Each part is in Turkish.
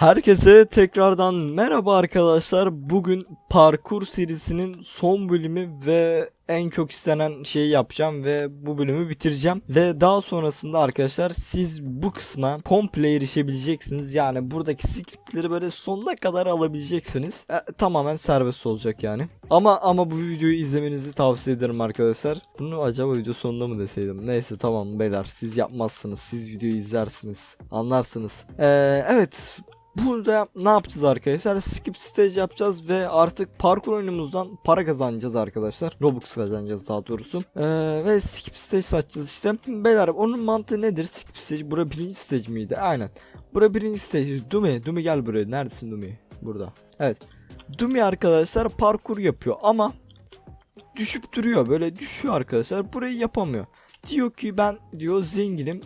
Herkese tekrardan merhaba arkadaşlar. Bugün parkur serisinin son bölümü ve en çok istenen şeyi yapacağım ve bu bölümü bitireceğim. Ve daha sonrasında arkadaşlar siz bu kısma komple erişebileceksiniz. Yani buradaki scriptleri böyle sonuna kadar alabileceksiniz. E, tamamen serbest olacak yani. Ama ama bu videoyu izlemenizi tavsiye ederim arkadaşlar. Bunu acaba video sonunda mı deseydim? Neyse tamam beyler siz yapmazsınız. Siz videoyu izlersiniz. Anlarsınız. Ee, evet Burada ne yapacağız arkadaşlar? Skip stage yapacağız ve artık parkur oyunumuzdan para kazanacağız arkadaşlar. Robux kazanacağız daha doğrusu. Ee, ve skip stage açacağız işte. Beyler onun mantığı nedir? Skip stage. Bura birinci stage miydi? Aynen. Bura birinci stage. Dumi. Dumi gel buraya. Neredesin Dumi? Burada. Evet. Dumi arkadaşlar parkur yapıyor ama düşüp duruyor. Böyle düşüyor arkadaşlar. Burayı yapamıyor. Diyor ki ben diyor zenginim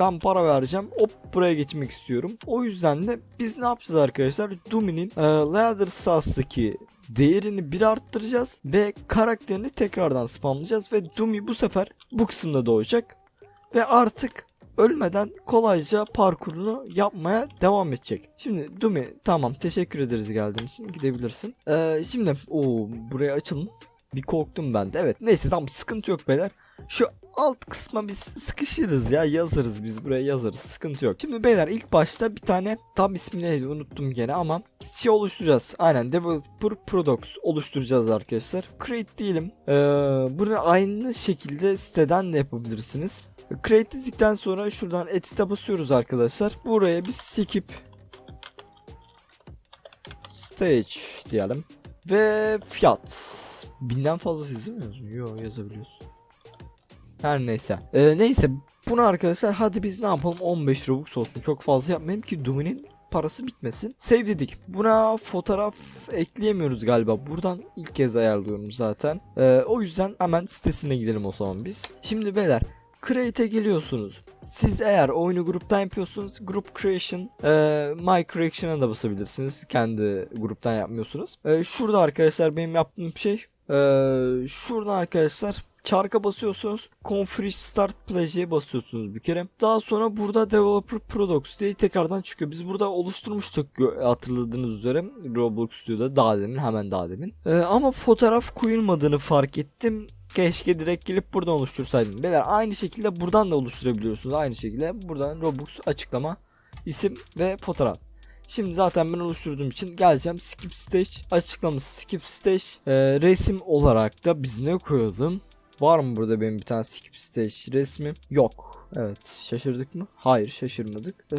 ben para vereceğim. Hop buraya geçmek istiyorum. O yüzden de biz ne yapacağız arkadaşlar? Dumi'nin e, Ladder Sauce'daki değerini bir arttıracağız ve karakterini tekrardan spamlayacağız ve Dumi bu sefer bu kısımda doğacak ve artık ölmeden kolayca parkurunu yapmaya devam edecek. Şimdi Dumi tamam teşekkür ederiz geldiğin için gidebilirsin. Ee, şimdi o buraya açalım. Bir korktum ben de. Evet neyse tamam sıkıntı yok beyler. Şu alt kısma biz sıkışırız ya yazarız biz buraya yazarız sıkıntı yok. Şimdi beyler ilk başta bir tane tam ismini neydi unuttum gene ama şey oluşturacağız. Aynen developer products oluşturacağız arkadaşlar. Create diyelim. Ee, bunu aynı şekilde siteden de yapabilirsiniz. Create dedikten sonra şuradan edit'e basıyoruz arkadaşlar. Buraya bir skip stage diyelim. Ve fiyat. Binden fazla yazmıyor musun? Yok yazabiliyorsun. Her neyse. Ee, neyse bunu arkadaşlar hadi biz ne yapalım 15 Robux olsun. Çok fazla yapmayayım ki Domi'nin parası bitmesin. Save dedik. Buna fotoğraf ekleyemiyoruz galiba. Buradan ilk kez ayarlıyorum zaten. Ee, o yüzden hemen sitesine gidelim o zaman biz. Şimdi beyler Create'e geliyorsunuz. Siz eğer oyunu gruptan yapıyorsunuz Group Creation, e, My Creation'a da basabilirsiniz. Kendi gruptan yapmıyorsunuz. E, şurada arkadaşlar benim yaptığım şey. E, şurada arkadaşlar çarka basıyorsunuz. Config Start Place'e basıyorsunuz bir kere. Daha sonra burada Developer Products diye tekrardan çıkıyor. Biz burada oluşturmuştuk hatırladığınız üzere Roblox Studio'da daha demin hemen daha demin. Ee, ama fotoğraf koyulmadığını fark ettim. Keşke direkt gelip buradan oluştursaydım. Beyler aynı şekilde buradan da oluşturabiliyorsunuz. Aynı şekilde buradan Roblox açıklama, isim ve fotoğraf. Şimdi zaten ben oluşturduğum için geleceğim skip stage açıklaması skip stage ee, resim olarak da biz ne koyalım Var mı burada benim bir tane skip stage resmi? Yok. Evet şaşırdık mı? Hayır şaşırmadık. Ee,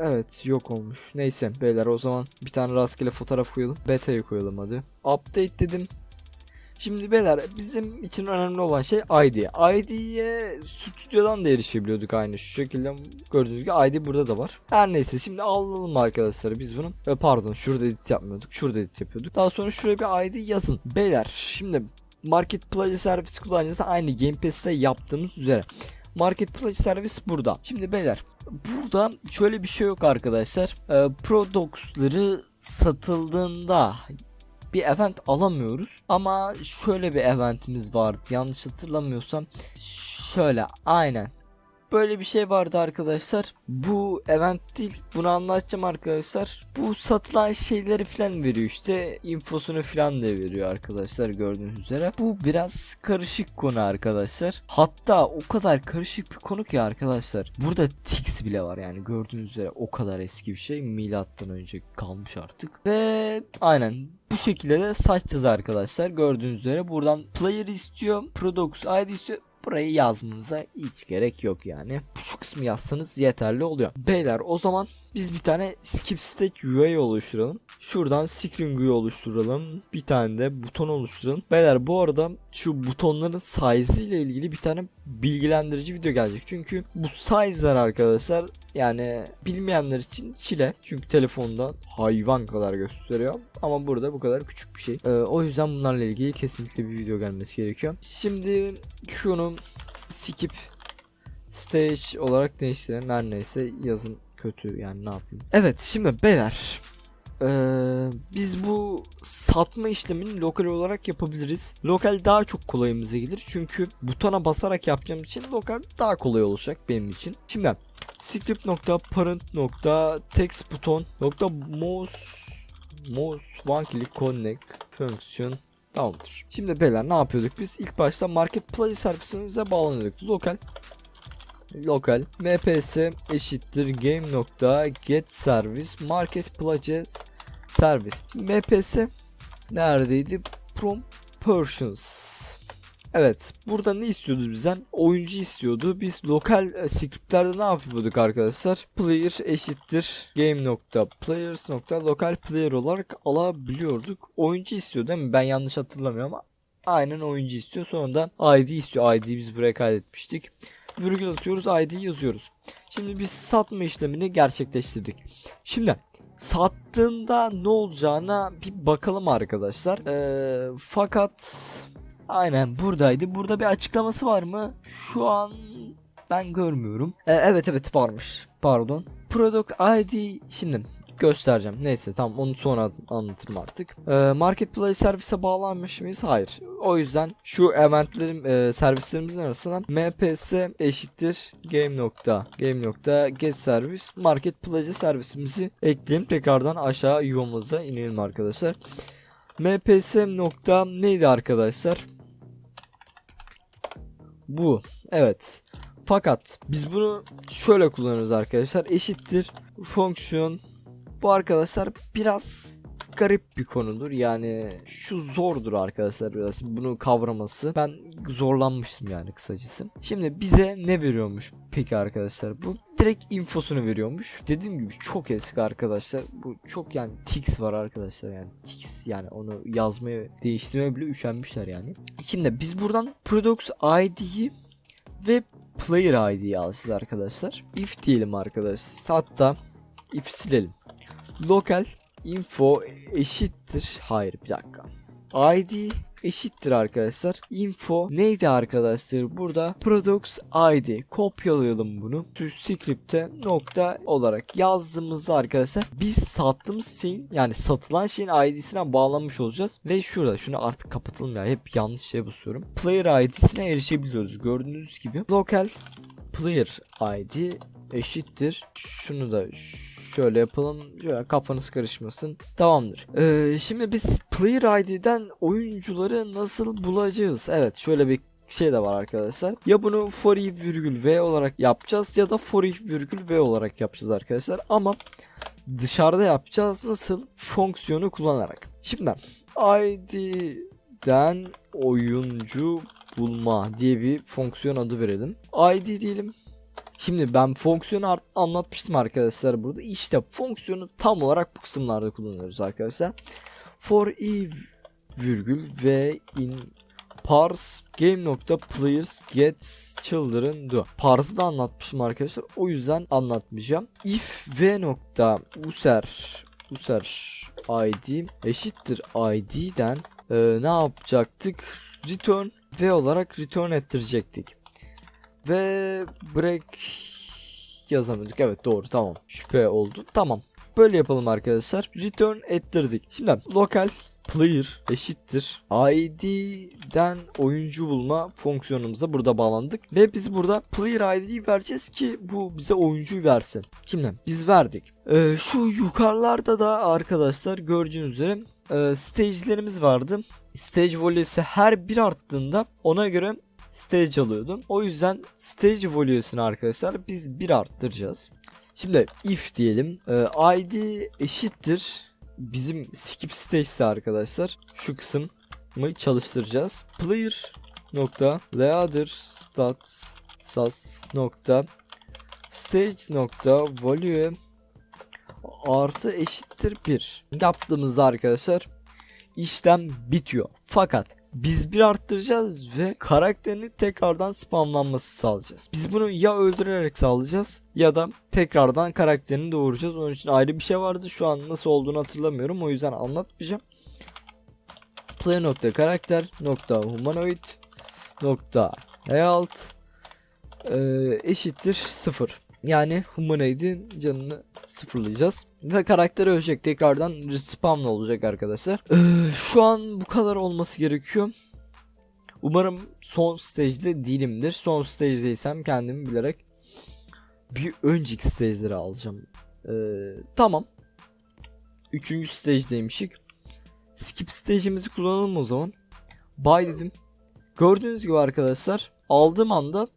evet yok olmuş. Neyse beyler o zaman bir tane rastgele fotoğraf koyalım. Beta'yı koyalım hadi. Update dedim. Şimdi beyler bizim için önemli olan şey ID. ID'ye stüdyodan da erişebiliyorduk aynı şu şekilde gördüğünüz gibi ID burada da var. Her neyse şimdi alalım arkadaşlar biz bunu. E, pardon şurada edit yapmıyorduk. Şurada edit yapıyorduk. Daha sonra şuraya bir ID yazın. Beyler şimdi Marketplace servis kullanıcısı aynı Game Pass'te yaptığımız üzere. Marketplace servis burada. Şimdi beyler burada şöyle bir şey yok arkadaşlar. E, Products'ları satıldığında bir event alamıyoruz. Ama şöyle bir eventimiz vardı. Yanlış hatırlamıyorsam. Şöyle aynen böyle bir şey vardı arkadaşlar. Bu event değil. Bunu anlatacağım arkadaşlar. Bu satılan şeyleri falan veriyor işte. infosunu falan da veriyor arkadaşlar gördüğünüz üzere. Bu biraz karışık konu arkadaşlar. Hatta o kadar karışık bir konu ki arkadaşlar. Burada Tix bile var yani gördüğünüz üzere o kadar eski bir şey. Milattan önce kalmış artık. Ve aynen bu şekilde de saçacağız arkadaşlar. Gördüğünüz üzere buradan player istiyor, products ID istiyor Burayı yazmanıza hiç gerek yok yani. Şu kısmı yazsanız yeterli oluyor. Beyler o zaman biz bir tane skip state UI oluşturalım. Şuradan screen UI oluşturalım. Bir tane de buton oluşturalım. Beyler bu arada şu butonların size ile ilgili bir tane bilgilendirici video gelecek. Çünkü bu size'lar arkadaşlar yani bilmeyenler için çile. Çünkü telefonda hayvan kadar gösteriyor. Ama burada bu kadar küçük bir şey. Ee, o yüzden bunlarla ilgili kesinlikle bir video gelmesi gerekiyor. Şimdi şunu skip stage olarak değiştirelim. Her neyse yazım kötü yani ne yapayım. Evet şimdi beyler Ee, biz bu satma işlemini lokal olarak yapabiliriz. Lokal daha çok kolayımıza gelir. Çünkü butona basarak yapacağım için lokal daha kolay olacak benim için. Şimdi script.parent.text buton mouse mouse one click connect function Tamamdır. Şimdi beyler ne yapıyorduk biz? İlk başta marketplace servisimize bağlanıyorduk. Lokal lokal mps eşittir game nokta get servis marketplace servis. Şimdi mps neredeydi? Proportions. Evet. Burada ne istiyordu bizden? Oyuncu istiyordu. Biz lokal e, scriptlerde ne yapıyorduk arkadaşlar? Player eşittir game nokta players nokta lokal player olarak alabiliyorduk. Oyuncu istiyor değil mi? Ben yanlış hatırlamıyorum ama aynen oyuncu istiyor. Sonra da ID istiyor. ID'yi biz buraya kaydetmiştik. Virgül atıyoruz. ID yazıyoruz. Şimdi biz satma işlemini gerçekleştirdik. Şimdi sattığında ne olacağına bir bakalım arkadaşlar. Ee, fakat aynen buradaydı. Burada bir açıklaması var mı? Şu an ben görmüyorum. Ee, evet evet varmış. Pardon. Product ID şimdi göstereceğim. Neyse tamam onu sonra anlatırım artık. Ee, marketplace servise bağlanmış mıyız? Hayır. O yüzden şu eventlerim e, servislerimizin arasına mps eşittir game nokta game nokta get servis marketplace servisimizi ekleyelim. Tekrardan aşağı yuvamıza inelim arkadaşlar. mps nokta neydi arkadaşlar? Bu. Evet. Fakat biz bunu şöyle kullanıyoruz arkadaşlar. Eşittir fonksiyon bu arkadaşlar biraz garip bir konudur. Yani şu zordur arkadaşlar biraz bunu kavraması. Ben zorlanmıştım yani kısacası. Şimdi bize ne veriyormuş peki arkadaşlar? Bu direkt infosunu veriyormuş. Dediğim gibi çok eski arkadaşlar. Bu çok yani tix var arkadaşlar yani tix yani onu yazmaya değiştirmeye bile üşenmişler yani. Şimdi biz buradan products ID'yi ve player ID'yi alacağız arkadaşlar. If diyelim arkadaşlar. Hatta if silelim lokal info eşittir. Hayır bir dakika. İd eşittir arkadaşlar. İnfo neydi arkadaşlar? Burada products id kopyalayalım bunu. Şu script'e nokta olarak yazdığımızda arkadaşlar biz sattığımız şeyin yani satılan şeyin id'sine bağlanmış olacağız. Ve şurada şunu artık kapatalım ya. Hep yanlış şey basıyorum. Player id'sine erişebiliyoruz. Gördüğünüz gibi lokal player id eşittir. Şunu da şöyle yapalım. Şöyle kafanız karışmasın. Tamamdır. Ee, şimdi biz player ID'den oyuncuları nasıl bulacağız? Evet şöyle bir şey de var arkadaşlar. Ya bunu for i virgül v olarak yapacağız ya da for i virgül v olarak yapacağız arkadaşlar. Ama dışarıda yapacağız nasıl? Fonksiyonu kullanarak. Şimdi ID'den oyuncu bulma diye bir fonksiyon adı verelim. ID diyelim. Şimdi ben fonksiyonu anlatmıştım arkadaşlar burada. İşte fonksiyonu tam olarak bu kısımlarda kullanıyoruz arkadaşlar. For i virgül ve in parse game nokta players get children do. Parse'ı da anlatmışım arkadaşlar. O yüzden anlatmayacağım. If v nokta user user id eşittir id'den e, ne yapacaktık? Return v olarak return ettirecektik. Ve break yazamadık. Evet doğru tamam. Şüphe oldu. Tamam. Böyle yapalım arkadaşlar. Return ettirdik. Şimdi lokal player eşittir id'den oyuncu bulma fonksiyonumuza burada bağlandık ve biz burada player id'yi vereceğiz ki bu bize oyuncuyu versin. Şimdi biz verdik. Ee, şu yukarılarda da arkadaşlar gördüğünüz üzere e, stage'lerimiz vardı. Stage value'si her bir arttığında ona göre stage alıyordum. O yüzden stage value'sunu arkadaşlar biz bir arttıracağız. Şimdi if diyelim. E, id eşittir bizim skip stage arkadaşlar şu kısmı çalıştıracağız. Player nokta leader stats sas nokta stage nokta value artı eşittir 1 yaptığımızda arkadaşlar işlem bitiyor. Fakat biz bir arttıracağız ve karakterini tekrardan spamlanması sağlayacağız. Biz bunu ya öldürerek sağlayacağız ya da tekrardan karakterini doğuracağız. Onun için ayrı bir şey vardı. Şu an nasıl olduğunu hatırlamıyorum. O yüzden anlatmayacağım. Play nokta karakter nokta humanoid nokta health e, eşittir 0. Yani Humanoid'in canını sıfırlayacağız. Ve karakter ölecek. Tekrardan respawn olacak arkadaşlar. Ee, şu an bu kadar olması gerekiyor. Umarım son stage'de değilimdir. Son stage'deysem kendimi bilerek bir önceki stage'leri alacağım. Ee, tamam. Üçüncü stage'deymişik. Skip stage'imizi kullanalım o zaman. Bye dedim. Gördüğünüz gibi arkadaşlar aldığım anda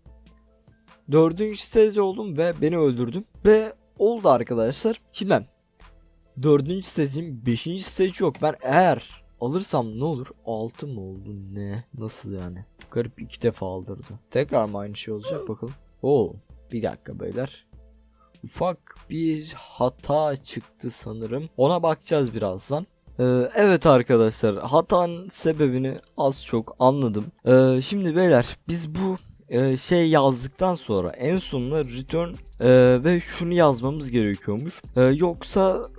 dördüncü stage oldum ve beni öldürdüm. Ve oldu arkadaşlar. Şimdi ben dördüncü stage'im beşinci stage yok. Ben eğer alırsam ne olur? Altı mı oldu ne? Nasıl yani? Garip iki defa aldırdı. Tekrar mı aynı şey olacak bakalım. Oo bir dakika beyler. Ufak bir hata çıktı sanırım. Ona bakacağız birazdan. Ee, evet arkadaşlar hatanın sebebini az çok anladım. Ee, şimdi beyler biz bu e, şey yazdıktan sonra en sonuna return e, ve şunu yazmamız gerekiyormuş. E, yoksa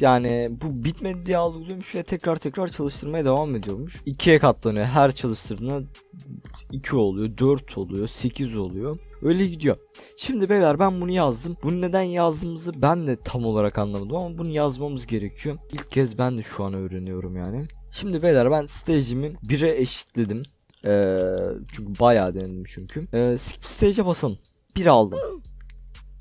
yani bu bitmedi diye algılıyormuş ve tekrar tekrar çalıştırmaya devam ediyormuş. İkiye katlanıyor her çalıştırdığında 2 oluyor, 4 oluyor, 8 oluyor. Öyle gidiyor. Şimdi beyler ben bunu yazdım. Bunu neden yazdığımızı ben de tam olarak anlamadım ama bunu yazmamız gerekiyor. İlk kez ben de şu an öğreniyorum yani. Şimdi beyler ben stage'imi 1'e eşitledim. Ee, çünkü bayağı denedim çünkü. Ee, skip stage'e basalım. 1 aldım.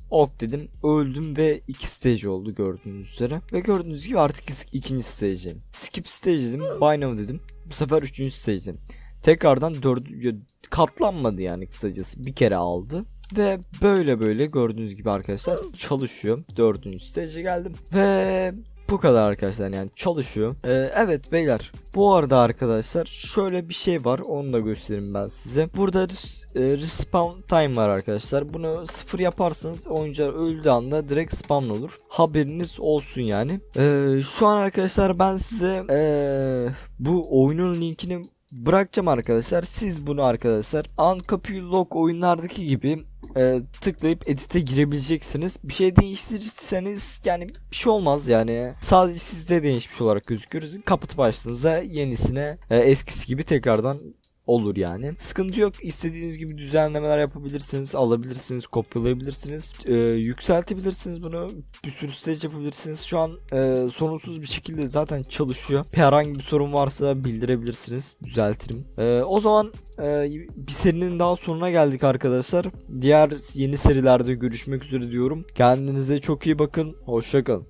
Ok dedim öldüm ve 2 stage oldu gördüğünüz üzere. Ve gördüğünüz gibi artık ikinci stage'im. Skip stage dedim. Now dedim. Bu sefer üçüncü stage'im. Tekrardan dördü katlanmadı yani kısacası. Bir kere aldı. Ve böyle böyle gördüğünüz gibi arkadaşlar çalışıyor. Dördüncü stage'e geldim. Ve bu kadar arkadaşlar yani çalışıyor. Ee, evet beyler bu arada arkadaşlar şöyle bir şey var onu da göstereyim ben size. Burada res- e, respawn time var arkadaşlar. Bunu sıfır yaparsanız oyuncular öldüğü anda direkt spawn olur. Haberiniz olsun yani. Ee, şu an arkadaşlar ben size ee, bu oyunun linkini bırakacağım arkadaşlar. Siz bunu arkadaşlar Uncopy Log oyunlardaki gibi e, tıklayıp edite girebileceksiniz. Bir şey değiştirirseniz yani bir şey olmaz yani. Sadece sizde değişmiş olarak gözüküyor. Kapatıp açtığınızda yenisine e, eskisi gibi tekrardan olur yani. Sıkıntı yok. İstediğiniz gibi düzenlemeler yapabilirsiniz, alabilirsiniz, kopyalayabilirsiniz, e, yükseltebilirsiniz bunu. Bir sürü stage yapabilirsiniz. Şu an e, sorunsuz bir şekilde zaten çalışıyor. Herhangi bir sorun varsa bildirebilirsiniz. Düzeltirim. E, o zaman e, bir serinin daha sonuna geldik arkadaşlar. Diğer yeni serilerde görüşmek üzere diyorum. Kendinize çok iyi bakın. Hoşçakalın.